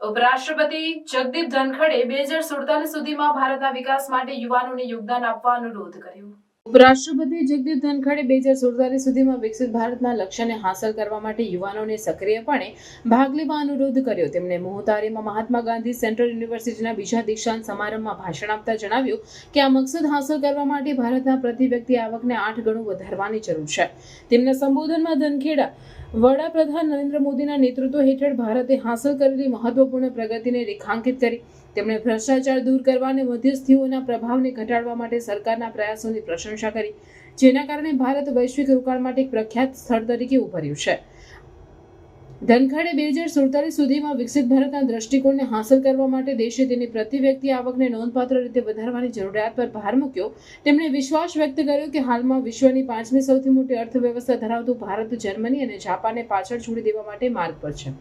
ઉપરાષ્ટ્રપતિ જગદીપ ધનખડે બે હજાર સુડતાલીસ સુધીમાં ભારતના વિકાસ માટે યુવાનોને યોગદાન આપવા અનુરોધ કર્યો. ઉપરાષ્ટ્રપતિ જગદીપ ધનખડે બે હજાર સુડતાલીસ સુધીમાં વિકસિત ભારતના લક્ષ્યને હાંસલ કરવા માટે યુવાનોને સક્રિયપણે ભાગ લેવા અનુરોધ કર્યો. તેમણે મોહતારીમાં મહાત્મા ગાંધી સેન્ટ્રલ યુનિવર્સિટીના બીજા દીક્ષાંત સમારંભમાં ભાષણ આપતા જણાવ્યું કે આ મકસદ હાંસલ કરવા માટે ભારતના પ્રતિ વ્યક્તિ આવકને આઠ ગણું વધારવાની જરૂર છે. તેમના સંબોધનમાં ધનખેડા વડાપ્રધાન નરેન્દ્ર મોદીના નેતૃત્વ હેઠળ ભારતે હાંસલ કરેલી મહત્વપૂર્ણ પ્રગતિને રેખાંકિત કરી. તેમણે ભ્રષ્ટાચાર દૂર કરવા અને મધ્યસ્થીઓના પ્રભાવને ઘટાડવા માટે સરકારના પ્રયાસોની પ્રશંસા કરી, જેના કારણે ભારત વૈશ્વિક રોકાણ માટે એક પ્રખ્યાત સ્થળ તરીકે ઉભર્યું છે. ધનખડે બે હજાર સુડતાલીસ સુધીમાં વિકસિત ભારતના દ્રષ્ટિકોણને હાંસલ કરવા માટે દેશે તેની પ્રતિ વ્યક્તિ આવકને નોંધપાત્ર રીતે વધારવાની જરૂરિયાત પર ભાર મૂક્યો. તેમણે વિશ્વાસ વ્યક્ત કર્યો કે હાલમાં વિશ્વની પાંચમી સૌથી મોટી અર્થવ્યવસ્થા ધરાવતું ભારત જર્મની અને જાપાનને પાછળ છોડી દેવા માટે માર્ગ પર છે.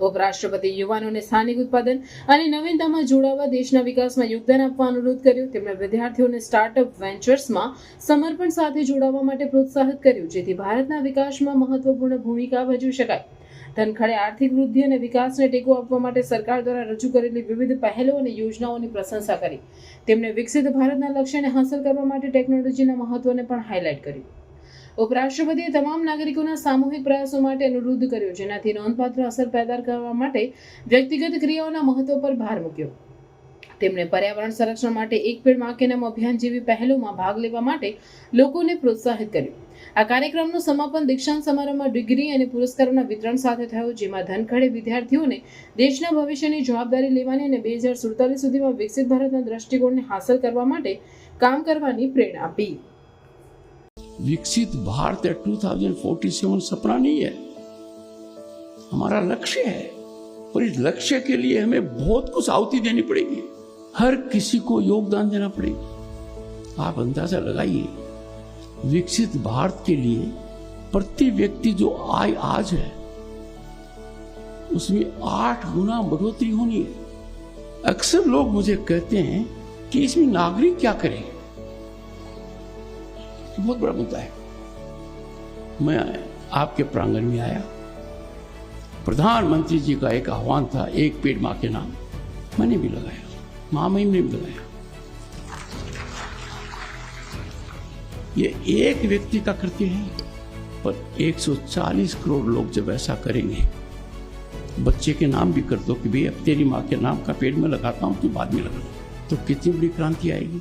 ઉપરાષ્ટ્રપતિ યુવાનોને સ્થાનિક ઉત્પાદન અને નવીનતામાં જોડાવા દેશના વિકાસમાં યોગદાન આપવા અનુરોધ કર્યો. તેમણે વિદ્યાર્થીઓને સ્ટાર્ટઅપ વેન્ચર્સમાં સમર્પણ સાથે જોડાવા માટે પ્રોત્સાહિત કર્યું, જેથી ભારતના વિકાસમાં મહત્વપૂર્ણ ભૂમિકા ભજવી શકાય. ધનખડે આર્થિક વૃદ્ધિ અને વિકાસને ટેકો આપવા માટે સરકાર દ્વારા રજૂ કરેલી વિવિધ પહેલો અને યોજનાઓની પ્રશંસા કરી. તેમણે વિકસિત ભારતના લક્ષ્યને હાંસલ કરવા માટે ટેકનોલોજીના મહત્વને પણ હાઇલાઇટ કર્યું. ઉપરાષ્ટ્રપતિએ તમામ નાગરિકોના સામૂહિક પ્રયાસો માટે અનુરોધ કર્યો, જેનાથી નોંધપાત્ર અસર પેદા કરવા માટે વ્યક્તિગત ક્રિયાઓના મહત્વ પર ભાર મૂક્યો. તેમણે પર્યાવરણ સંરક્ષણ માટે એક પેડ માકેનમ અભિયાન જેવી પહેલોમાં ભાગ લેવા માટે લોકોને પ્રોત્સાહિત કર્યું. આ કાર્યક્રમનું સમાપન દીક્ષાંત સમારોહમાં ડિગ્રી અને પુરસ્કારોના વિતરણ સાથે થયું, જેમાં ધનખડે વિદ્યાર્થીઓને દેશના ભવિષ્યની જવાબદારી લેવાની અને બે હજાર સુડતાલીસ સુધીમાં વિકસિત ભારતના દ્રષ્ટિકોણને હાંસલ કરવા માટે કામ કરવાની પ્રેરણા આપી. विकसित भारत 2047 सपना नहीं है। हमारा लक्ष्य है, और इस लक्ष्य के लिए हमें बहुत कुछ आहुति देनी पड़ेगी। हर किसी को योगदान देना पड़ेगा। आप अंदाज़ा लगाइए, विकसित भारत के लिए प्रति व्यक्ति जो आय आज है, उसमें आठ गुना बढ़ोतरी होनी है। अक्सर लोग मुझे कहते हैं कि इसमें नागरिक क्या करें बहुत बड़ा मुद्दा है। मैं आपके प्रांगण में आया। प्रधानमंत्री जी का एक आह्वान था, एक पेड़ माँ के नाम। मैंने भी लगाया महामहिम ने भी लगाया। ये एक व्यक्ति का कृत्य है, पर 140 करोड़ लोग जब ऐसा करेंगे, बच्चे के नाम भी कर दो कि भाई, अब तेरी माँ के नाम का पेड़ में लगाता हूँ तो बाद में लगा तो कितनी बड़ी क्रांति आएगी?